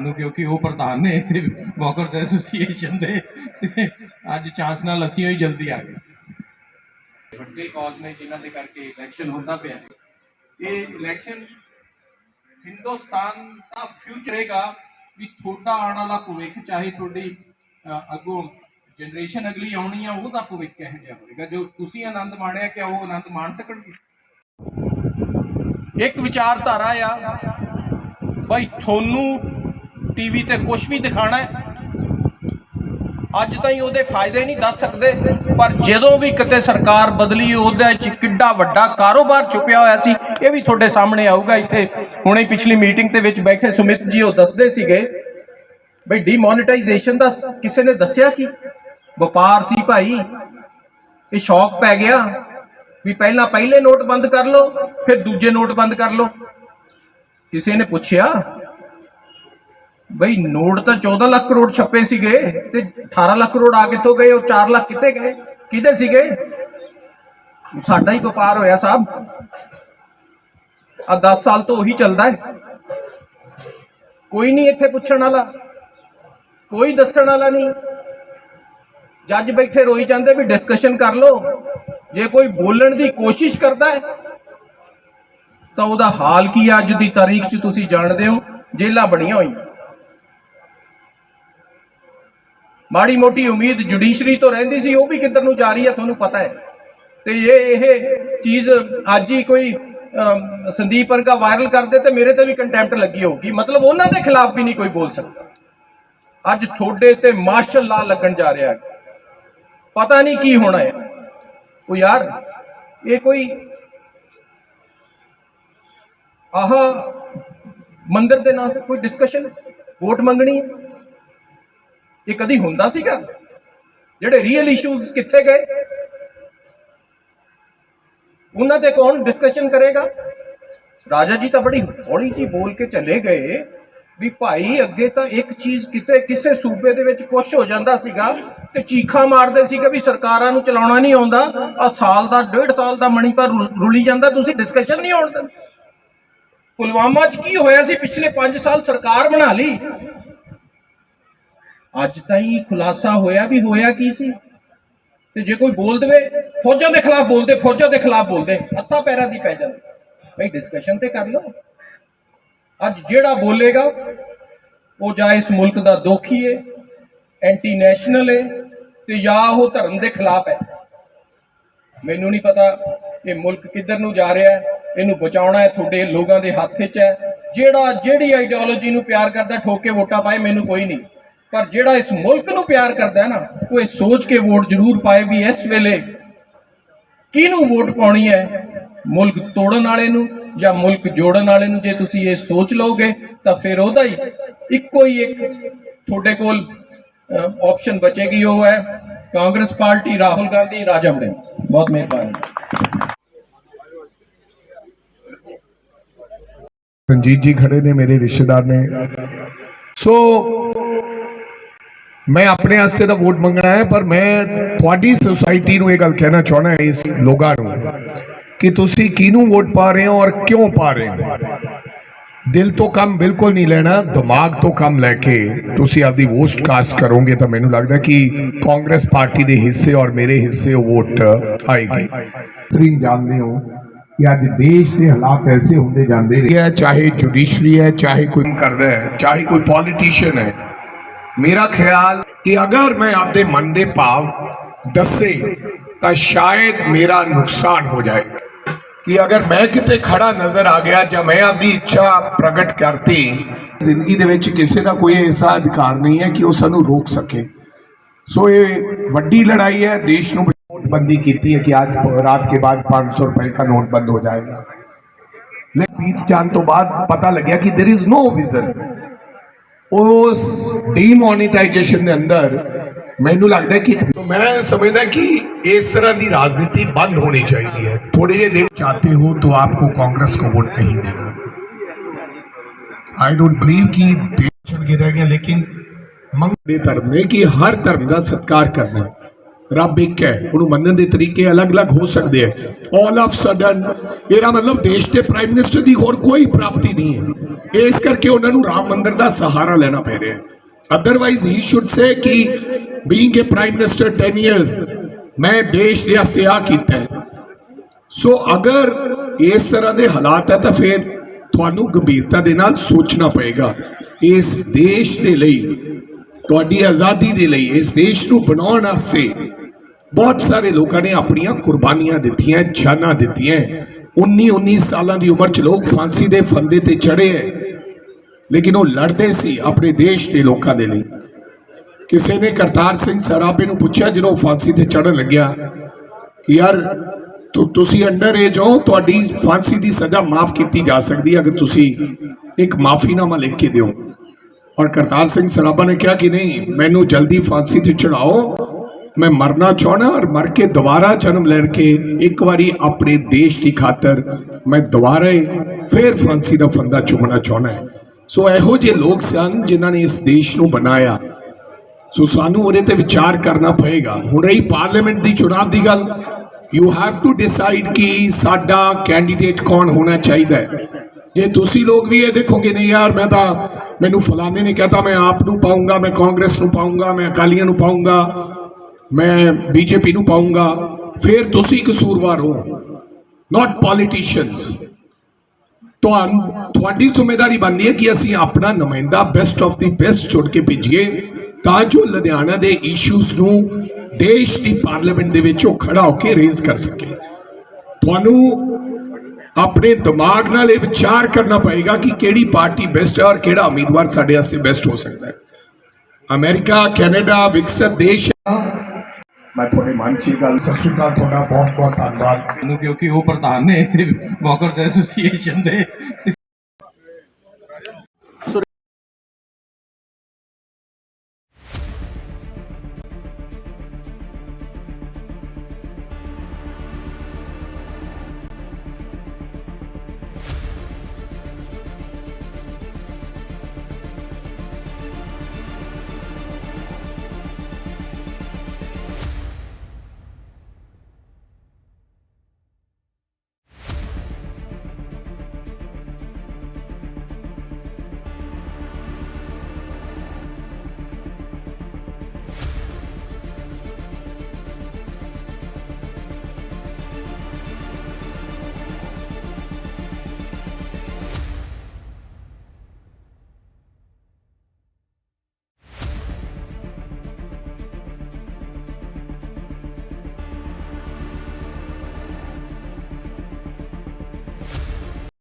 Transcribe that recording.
ਨੂੰ, ਕਿਉਂਕਿ ਉਹ ਪ੍ਰਧਾਨ ਨੇ ਤੇ ਵਾਕਰਸ ਐਸੋਸੀਏਸ਼ਨ ਦੇ। ਅੱਜ ਚਾਂਸ ਨਾਲ ਅਸੀਂ ਹੀ ਜਲਦੀ ਆ ਗਏ। ਵੱਡੇ ਕਾਜ਼ ਨੇ ਜਿਨ੍ਹਾਂ ਦੇ ਕਰਕੇ ਇਲੈਕਸ਼ਨ ਹੁੰਦਾ ਪਿਆ। ਇਹ ਇਲੈਕਸ਼ਨ ਹਿੰਦੁਸਤਾਨ ਦਾ ਫਿਊਚਰ ਹੈਗਾ ਵੀ ਤੁਹਾਡਾ ਆਉਣ ਵਾਲਾ ਭਵਿੱਖ, ਚਾਹੇ ਤੁਹਾਡੀ ਅੱਗੋਂ ਜਨਰੇਸ਼ਨ ਅਗਲੀ ਆਉਣੀ ਆ, ਉਹਦਾ ਭਵਿੱਖ ਕਿਹੋ ਜਿਹਾ ਹੋਵੇਗਾ ਜੋ ਤੁਸੀਂ ਆਨੰਦ ਮਾਣਿਆ ਕਿ ਉਹ ਆਨੰਦ ਮਾਣ ਸਕਣਗੇ? ਇੱਕ ਵਿਚਾਰਧਾਰਾ ਆ ਭਾਈ ਤੁਹਾਨੂੰ ਟੀਵੀ ਤੇ ਕੁਝ ਵੀ ਦਿਖਾਣਾ ਹੈ, ਅੱਜ ਤਾਈਂ ਉਹਦੇ ਫਾਇਦੇ ਨਹੀਂ ਦੱਸ ਸਕਦੇ, ਪਰ ਜਦੋਂ ਵੀ ਕਿਤੇ ਸਰਕਾਰ ਬਦਲੀ, ਉਹਦੇ ਚ ਕਿੱਡਾ ਵੱਡਾ ਕਾਰੋਬਾਰ ਛੁਪਿਆ ਹੋਇਆ ਸੀ, ਇਹ ਵੀ ਤੁਹਾਡੇ ਸਾਹਮਣੇ ਆਊਗਾ ਇੱਥੇ। ਹੁਣੇ ਪਿਛਲੀ ਮੀਟਿੰਗ ਦੇ ਵਿੱਚ ਬੈਠੇ ਸੁਮਿਤ ਜੀ, ਉਹ ਦੱਸਦੇ ਸੀਗੇ, ਬਈ ਡੀਮੋਨੇਟਾਈਜੇਸ਼ਨ ਦਾ ਕਿਸੇ ਨੇ ਦੱਸਿਆ ਕਿ? ਵਪਾਰ ਸੀ ਭਾਈ, ਇਹ ਸ਼ੌਕ ਪੈ ਗਿਆ, ਵੀ ਪਹਿਲਾਂ ਪਹਿਲੇ ਨੋਟ ਬੰਦ ਕਰ ਲਓ, ਫਿਰ ਦੂਜੇ ਨੋਟ ਬੰਦ ਕਰ ਲਓ। ਕਿਸੇ ਨੇ ਪੁੱਛਿਆ ਬਈ ਨੋਟ ਤਾਂ 14 ਲੱਖ ਕਰੋੜ ਛੱਪੇ ਸੀਗੇ ਤੇ 18 ਲੱਖ ਕਰੋੜ ਆ ਕਿੱਥੋਂ ਗਏ? ਉਹ 4 ਲੱਖ ਕਿੱਥੇ ਗਏ? ਕਿਹਦੇ ਸੀਗੇ? ਸਾਡਾ ਹੀ ਵਪਾਰ ਹੋਇਆ ਸਾਹਿਬ ਆ 10 ਸਾਲ ਤੋਂ ਉਹੀ ਚੱਲਦਾ ਹੈ। ਕੋਈ ਨਹੀਂ ਇੱਥੇ ਪੁੱਛਣ ਵਾਲਾ। ਕੋਈ ਦੱਸਣ ਵਾਲਾ ਨਹੀਂ। ਜੱਜ ਬੈਠੇ ਰੋਈ ਜਾਂਦੇ ਵੀ ਡਿਸਕਸ਼ਨ ਕਰ ਲਓ। ਜੇ ਕੋਈ ਬੋਲਣ ਦੀ ਕੋਸ਼ਿਸ਼ ਕਰਦਾ ਹੈ, ਤਾਂ ਉਹਦਾ ਹਾਲ ਕੀ ਅੱਜ ਦੀ ਤਾਰੀਖ 'ਚ ਤੁਸੀਂ ਜਾਣਦੇ ਹੋ। ਜੇਲਾਂ ਬਣੀਆਂ ਹੋਈਆਂ। ਮਾੜੀ ਮੋਟੀ ਉਮੀਦ ਜੁਡੀਸ਼ਰੀ ਤੋਂ ਰਹਿੰਦੀ ਸੀ, ਉਹ ਵੀ ਕਿੱਧਰ ਨੂੰ ਜਾ ਰਹੀ ਹੈ ਤੁਹਾਨੂੰ ਪਤਾ ਹੈ। ਤੇ ਇਹ ਇਹ ਚੀਜ਼ ਅੱਜ ਹੀ ਕੋਈ ਸੰਦੀਪ ਵਰਗਾ ਵਾਇਰਲ ਕਰਦੇ ਤੇ ਮੇਰੇ ਤੇ ਵੀ ਕੰਟੈਂਪਟ ਲੱਗੀ ਹੋਊਗੀ। ਮਤਲਬ ਉਹਨਾਂ ਦੇ ਖਿਲਾਫ ਵੀ ਨਹੀਂ ਕੋਈ ਬੋਲ ਸਕਦਾ। ਅੱਜ ਤੁਹਾਡੇ ਤੇ ਮਾਰਸ਼ਲ ਲਾ ਲੱਗਣ ਜਾ ਰਿਹਾ ਹੈ। ਪਤਾ ਨਹੀਂ ਕੀ ਹੋਣਾ ਹੈ। ਉਹ ਯਾਰ, ਇਹ ਕੋਈ, ਆਹ, ਮੰਦਰ ਦੇ ਨਾਂ ਤੇ ਕੋਈ ਡਿਸਕਸ਼ਨ ਵੋਟ ਮੰਗਣੀ ਹੈ? ਇਹ ਕਦੀ ਹੁੰਦਾ ਸੀਗਾ? ਜਿਹੜੇ ਰੀਅਲ ਇਸ਼ੂਜ਼ ਕਿੱਥੇ ਗਏ? ਉਹਨਾਂ ਤੇ ਕੌਣ ਡਿਸਕਸ਼ਨ ਕਰੇਗਾ? ਰਾਜਾ ਜੀ ਤਾਂ ਬੜੀ ਹੌਲੀ ਜੀ ਬੋਲ ਕੇ ਚਲੇ ਗਏ ਵੀ ਭਾਈ ਅੱਗੇ ਤਾਂ ਇੱਕ ਚੀਜ਼ ਕਿਤੇ ਕਿਸੇ ਸੂਬੇ ਦੇ ਵਿੱਚ ਕੁਝ ਹੋ ਜਾਂਦਾ ਸੀਗਾ ਤੇ ਚੀਖਾਂ ਮਾਰਦੇ ਸੀਗੇ ਵੀ ਸਰਕਾਰਾਂ ਨੂੰ ਚਲਾਉਣਾ ਨਹੀਂ ਆਉਂਦਾ। ਆ ਸਾਲ ਦਾ, ਡੇਢ ਸਾਲ ਦਾ ਮਣੀਪੁਰ ਰੁਲੀ ਜਾਂਦਾ, ਤੁਸੀਂ ਡਿਸਕਸ਼ਨ ਨਹੀਂ ਹੋਣ ਦਿੰਦੇ। ਪੁਲਵਾਮਾ 'ਚ ਕੀ ਹੋਇਆ ਸੀ? ਪਿਛਲੇ 5 ਸਾਲ ਸਰਕਾਰ ਬਣਾ ਲਈ। ਅੱਜ ਤਾਂ ਹੀ ਖੁਲਾਸਾ ਹੋਇਆ ਵੀ ਹੋਇਆ ਕੀ ਸੀ? ਤੇ ਜੇ ਕੋਈ ਬੋਲ ਦੇਵੇ, ਫੌਜਾਂ ਦੇ ਖਿਲਾਫ ਬੋਲਦੇ, ਫੌਜਾਂ ਦੇ ਖਿਲਾਫ ਬੋਲਦੇ, ਹੱਥਾਂ ਪੈਰਾਂ ਦੀ ਪੈ ਜਾਂਦੀ। ਭਾਈ ਡਿਸਕਸ਼ਨ ਤੇ ਕਰ ਲਓ। ਅੱਜ ਜਿਹੜਾ ਬੋਲੇਗਾ, ਉਹ ਜਾਂ ਇਸ ਮੁਲਕ ਦਾ ਦੋਖੀ ਹੈ ਐਂਟੀ ਨੈਸ਼ਨਲ ਹੈ ਤੇ ਜਾਂ ਉਹ ਧਰਮ ਦੇ ਖਿਲਾਫ ਹੈ। ਮੈਨੂੰ ਨਹੀਂ ਪਤਾ ਇਹ ਮੁਲਕ ਕਿੱਧਰ ਨੂੰ ਜਾ ਰਿਹਾ ਹੈ, ਇਹਨੂੰ ਬਚਾਉਣਾ ਹੈ, ਤੁਹਾਡੇ ਲੋਕਾਂ ਦੇ ਹੱਥ 'ਚ ਹੈ। ਜਿਹੜਾ, ਜਿਹੜੀ ਆਈਡੀਓਲੋਜੀ ਨੂੰ ਪਿਆਰ ਕਰਦਾ, ਠੋਕ ਕੇ ਵੋਟਾਂ ਪਾਏ, ਮੈਨੂੰ ਕੋਈ ਨਹੀਂ। ਪਰ ਜਿਹੜਾ ਇਸ ਮੁਲਕ ਨੂੰ ਪਿਆਰ ਕਰਦਾ ਹੈ ਨਾ, ਉਹ ਇਹ ਸੋਚ ਕੇ ਵੋਟ ਜ਼ਰੂਰ ਪਾਏ ਵੀ ਇਸ ਵੇਲੇ ਕਿਹਨੂੰ ਵੋਟ ਪਾਉਣੀ ਹੈ? ਮੁਲਕ ਤੋੜਨ ਵਾਲੇ ਨੂੰ ਜਾਂ ਮੁਲਕ ਜੋੜਨ ਵਾਲੇ ਨੂੰ? ਜੇ ਤੁਸੀਂ ਇਹ ਸੋਚ ਲਓਗੇ, ਤਾਂ ਫਿਰ ਉਹਦਾ ਹੀ ਇੱਕੋ ਹੀ ਇੱਕ ਤੁਹਾਡੇ ਕੋਲ ਆਪਸ਼ਨ ਬਚੇਗੀ, ਉਹ ਹੈ ਕਾਂਗਰਸ ਪਾਰਟੀ, ਰਾਹੁਲ ਗਾਂਧੀ, ਰਾਜਾ ਵੜਿੰਗ। ਬਹੁਤ ਮਿਹਰਬਾਨੀ। ਰਣਜੀਤ ਜੀ ਖੜੇ ਨੇ, ਮੇਰੇ ਰਿਸ਼ਤੇਦਾਰ ਨੇ। ਸੋ ਮੈਂ ਆਪਣੇ ਵਾਸਤੇ ਤਾਂ ਵੋਟ ਮੰਗਣਾ ਹੈ ਪਰ ਮੈਂ ਤੁਹਾਡੀ ਸੁਸਾਇਟੀ ਨੂੰ ਇਹ ਗੱਲ ਕਹਿਣਾ ਚਾਹਣਾ ਹੈ ਇਸ ਲੋਕਾਂ ਨੂੰ ਕਿ ਤੁਸੀਂ ਕਿਹਨੂੰ ਵੋਟ ਪਾ ਰਹੇ ਹੋ ਔਰ ਕਿਉਂ ਪਾ ਰਹੇ ਹੋ? ਦਿਲ ਤੋਂ ਕੰਮ ਬਿਲਕੁਲ ਨਹੀਂ ਲੈਣਾ ਦਿਮਾਗ ਤੋਂ ਕੰਮ ਲੈ ਕੇ ਤੁਸੀਂ ਆਪਦੀ ਵੋਟ ਕਾਸਟ ਕਰੋਗੇ ਤਾਂ ਮੈਨੂੰ ਲੱਗਦਾ ਕਿ ਕਾਂਗਰਸ ਪਾਰਟੀ ਦੇ ਹਿੱਸੇ ਔਰ ਮੇਰੇ ਹਿੱਸੇ ਵੋਟ ਆਏਗੀ ਤੁਸੀਂ ਜਾਣਦੇ ਹੋ ਕਿ ਅੱਜ ਦੇਸ਼ ਦੇ ਹਾਲਾਤ ਐਸੇ ਹੁੰਦੇ ਜਾਂਦੇ ਰਹੇ ਚਾਹੇ ਜੁਡੀਸ਼ਰੀ ਹੈ ਚਾਹੇ ਕੋਈ ਕਰਦਾ ਹੈ ਚਾਹੇ ਕੋਈ ਪੋਲੀਟੀਸ਼ੀਅਨ ਹੈ ਮੇਰਾ ਖਿਆਲ ਕਿ ਅਗਰ ਮੈਂ ਆਪਦੇ ਮਨ ਦੇ ਭਾਵ ਦੱਸੇ ਤਾਂ ਸ਼ਾਇਦ ਮੇਰਾ ਨੁਕਸਾਨ ਹੋ ਜਾਏਗਾ ਕਿ ਅਗਰ ਮੈਂ ਕਿਤੇ ਖੜਾ ਨਜ਼ਰ ਆ ਗਿਆ ਜਾਂ ਮੈਂ ਆਪਦੀ ਇੱਛਾ ਪ੍ਰਗਟ ਕਰਤੀ ਜ਼ਿੰਦਗੀ ਦੇ ਵਿੱਚ ਕਿਸੇ ਦਾ ਕੋਈ ਐਸਾ ਅਧਿਕਾਰ ਨਹੀਂ ਹੈ ਕਿ ਉਹ ਸਾਨੂੰ ਰੋਕ ਸਕੇ ਸੋ ਇਹ ਵੱਡੀ ਲੜਾਈ है देश ਨੂੰ नोटबंदी ਕੀਤੀ ਹੈ ਕਿ ਅੱਜ ਰਾਤ के बाद 500 रुपए का नोट बंद हो जाएगा लेकिन बीत जान तो बाद पता लग गया कि देर इज नो विजन ਉਸ ਡੀਮੋਨੇਟਾਈਜੇਸ਼ਨ ਦੇ ਅੰਦਰ ਮੈਨੂੰ ਲੱਗਦਾ ਹੈ ਕਿ ਮੈਂ ਸਮਝਦਾ ਕਿ ਇਸ ਤਰ੍ਹਾਂ ਦੀ ਰਾਜਨੀਤੀ ਬੰਦ ਹੋਣੀ ਚਾਹੀਦੀ ਹੈ ਥੋੜੇ ਜਿਹੇ ਦਿਨ ਚਾਹਤੇ ਹੋ तो आपको कांग्रेस को वोट नहीं देना आई डोंट बिलीव कि देश ਛੱਡ ਕੇ ਰਹਿ ਗਿਆ ਲੇਕਿਨ ਮੰਗ ਦੇ ਧਰਮ ਨੇ ਕਿ ਹਰ ਧਰਮ ਦਾ ਸਤਿਕਾਰ ਕਰਨਾ ਰੱਬ ਇੱਕ ਹੈ, ਉਹਨੂੰ ਮੰਨਣ ਦੇ ਤਰੀਕੇ ਅਲੱਗ-ਅਲੱਗ ਹੋ ਸਕਦੇ ਆ ਆਲ ਆਫ ਸਡਨ ਇਹਦਾ ਮਤਲਬ ਦੇਸ਼ ਦੇ ਪ੍ਰਾਈਮ ਮਿਨਿਸਟਰ ਦੀ ਹੋਰ ਕੋਈ ਪ੍ਰਾਪਤੀ ਨਹੀਂ ਹੈ। ਇਸ ਕਰਕੇ ਉਹਨਾਂ ਨੂੰ ਰਾਮ ਮੰਦਿਰ ਦਾ ਸਹਾਰਾ ਲੈਣਾ ਪੈ ਰਿਹਾ ਹੈ। ਅਦਰਵਾਈਜ਼ ਹੀ ਸ਼ੁੱਡ ਸੇ ਕਿ being a prime minister 10 year ਮੈਂ ਦੇਸ਼ ਦੇ ਵਾਸਤੇ ਆ ਕੀਤਾ ਸੋ ਅਗਰ ਇਸ ਤਰ੍ਹਾਂ ਦੇ ਹਾਲਾਤ ਹੈ ਤਾਂ ਫਿਰ ਤੁਹਾਨੂੰ ਗੰਭੀਰਤਾ ਦੇ ਨਾਲ ਸੋਚਣਾ ਪਏਗਾ। ਇਸ ਦੇਸ਼ ਦੇ ਲਈ, ਤੁਹਾਡੀ ਆਜ਼ਾਦੀ ਦੇ ਲਈ, ਇਸ ਦੇਸ਼ ਨੂੰ ਬਣਾਉਣ ਵਾਸਤੇ ਬਹੁਤ ਸਾਰੇ ਲੋਕਾਂ ਨੇ ਆਪਣੀਆਂ ਕੁਰਬਾਨੀਆਂ ਦਿੱਤੀਆਂ, ਜਾਨਾਂ ਦਿੱਤੀਆਂ। 19 19 ਸਾਲਾਂ ਦੀ ਉਮਰ 'ਚ ਲੋਕ ਫਾਂਸੀ ਦੇ ਫੰਦੇ ਤੇ ਚੜੇ ਹੈ ਲੇਕਿਨ ਉਹ ਲੜਦੇ ਸੀ ਆਪਣੇ ਦੇਸ਼ ਦੇ ਲੋਕਾਂ ਦੇ ਲਈ। ਕਿਸੇ ਨੇ ਕਰਤਾਰ ਸਿੰਘ ਸਰਾਭੇ ਨੂੰ ਪੁੱਛਿਆ, ਜਦੋਂ ਫਾਂਸੀ ਤੇ ਚੜਨ ਲੱਗਿਆ, ਕਿ ਯਾਰ, ਤੁ- ਤੁਸੀਂ ਅੰਡਰ ਏਜ ਹੋ, ਤੁਹਾਡੀ ਫਾਂਸੀ ਦੀ ਸਜ਼ਾ ਮਾਫ ਕੀਤੀ ਜਾ ਸਕਦੀ ਹੈ, ਅਗਰ ਤੁਸੀਂ ਇੱਕ ਮਾਫੀਨਾਮਾ ਲਿਖ ਕੇ ਦਿਓ। ਔਰ ਕਰਤਾਰ ਸਿੰਘ ਸਰਾਭਾ ਨੇ ਕਿਹਾ ਕਿ ਨਹੀਂ, ਮੈਨੂੰ ਜਲਦੀ ਫਾਂਸੀ ਤੇ ਚੜਾਓ ਮੈਂ ਮਰਨਾ ਚਾਹਣਾ ਔਰ ਮਰ ਕੇ ਦੁਬਾਰਾ ਜਨਮ ਲੈਣ ਕੇ ਇੱਕ ਵਾਰੀ ਆਪਣੇ ਦੇਸ਼ ਦੀ ਖਾਤਰ ਮੈਂ ਦੁਬਾਰਾ ਹੀ ਫੇਰ ਫਾਂਸੀ ਦਾ ਫੰਦਾ ਚੁੰਮਣਾ ਚਾਹਣਾ ਹੈ। ਸੋ ਇਹੋ ਜਿਹੇ ਲੋਕ ਸਨ ਜਿਨ੍ਹਾਂ ਨੇ ਇਸ ਦੇਸ਼ ਨੂੰ ਬਣਾਇਆ। ਸੋ ਸਾਨੂੰ ਉਹਦੇ ਤੇ ਵਿਚਾਰ ਕਰਨਾ ਪਏਗਾ। ਹੁਣ ਰਹੀ ਪਾਰਲੀਮੈਂਟ ਦੀ ਚੁਣਾਵ ਦੀ ਗੱਲ। ਯੂ ਹੈਵ ਟੂ ਡਿਸਾਈਡ ਕਿ ਸਾਡਾ ਕੈਂਡੀਡੇਟ ਕੌਣ ਹੋਣਾ ਚਾਹੀਦਾ ਹੈ। ਜੇ ਤੁਸੀਂ ਲੋਕ ਵੀ ਇਹ ਦੇਖੋਗੇ, ਨਹੀਂ ਯਾਰ, ਮੈਂ ਤਾਂ, ਮੈਨੂੰ ਫਲਾਣੇ ਨੇ ਕਹਤਾ, ਮੈਂ ਆਪ ਨੂੰ ਪਾਉਂਗਾ ਮੈਂ ਕਾਂਗਰਸ ਨੂੰ ਪਾਉਂਗਾ ਮੈਂ ਅਕਾਲੀਆਂ ਨੂੰ ਪਾਉਂਗਾ ਮੈਂ ਬੀਜੇਪੀ ਨੂੰ ਪਾਉਂਗਾ, ਫਿਰ ਤੁਸੀਂ ਕਸੂਰਵਾਰ ਹੋ। ਨਾਟ ਪੋਲੀਟੀਸ਼ੀਅਨਸ ਤੁਹਾਨੂੰ, ਤੁਹਾਡੀ ਜ਼ਿੰਮੇਵਾਰੀ ਬਣਦੀ ਹੈ ਕਿ ਅਸੀਂ ਆਪਣਾ ਨੁਮਾਇੰਦਾ ਬੈਸਟ ਆਫ ਦੀ ਬੈਸਟ ਚੁਣ ਕੇ ਭੇਜੀਏ, ਤਾਂ ਜੋ ਲੁਧਿਆਣਾ ਦੇ ਇਸ਼ੂਜ਼ ਨੂੰ ਦੇਸ਼ ਦੀ ਪਾਰਲੀਮੈਂਟ ਦੇ ਵਿੱਚ ਉਹ ਖੜਾ ਹੋ ਕੇ ਰੇਜ਼ ਕਰ ਸਕੇ। ਤੁਹਾਨੂੰ ਆਪਣੇ ਦਿਮਾਗ ਨਾਲ ਇਹ ਵਿਚਾਰ ਕਰਨਾ ਪਏਗਾ ਕਿ ਕਿਹੜੀ ਪਾਰਟੀ ਬੈਸਟ ਹੈ ਔਰ ਕਿਹੜਾ ਉਮੀਦਵਾਰ ਸਾਡੇ ਵਾਸਤੇ ਬੈਸਟ ਹੋ ਸਕਦਾ ਹੈ। ਅਮਰੀਕਾ, ਕੈਨੇਡਾ ਵਿਕਸਿਤ ਦੇਸ਼ ਮੈਂ ਤੁਹਾਡੇ ਮਨ 'ਚ ਗੱਲ ਸਤਿ ਸ਼੍ਰੀ ਅਕਾਲ, ਤੁਹਾਡਾ ਬਹੁਤ ਬਹੁਤ ਧੰਨਵਾਦ। ਨੂੰ ਕਿਉਂਕਿ ਉਹ ਪ੍ਰਧਾਨ ਨੇ ਇੱਥੇ ਵਾਕਰਸ ਐਸੋਸੀਏਸ਼ਨ ਦੇ